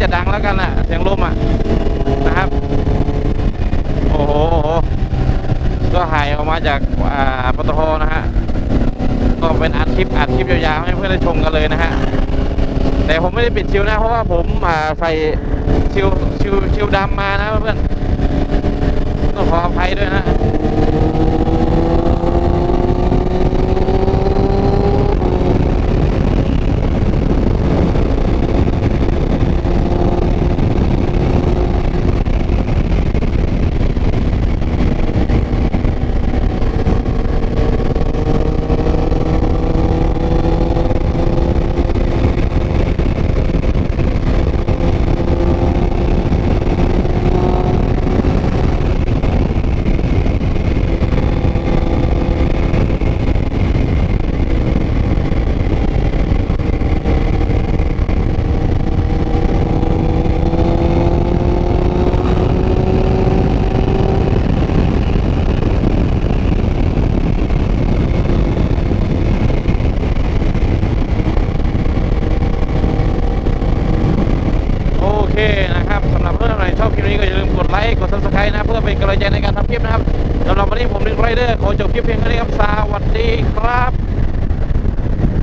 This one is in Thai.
จะดังแล้วกันนะเสียงลมอะนะครับโอ้โหโอ้โห ก็หายออกมาจากอ่าปตทนะฮะ ก็เป็นอัดคลิปอัดคลิปยาวๆให้เพื่อนได้ชมกันเลยนะฮะ แต่ผมไม่ได้ปิดชิวนะ เพราะว่าผมอ่าใส่ชิวชิวชิวดำมานะเพื่อนต้องขออภัยด้วยนะ โอเค นะครับสำหรับเพื่อนๆใครชอบคลิปนี้ก็อย่าลืมกดไลค์กด subscribe นะ เพื่อเป็นกำลังใจในการทำคลิปนะครับสำหรับวันนี้ผมดึงไรเดอร์ขอจบคลิปเพียงเท่านี้ครับสวัสดีครับ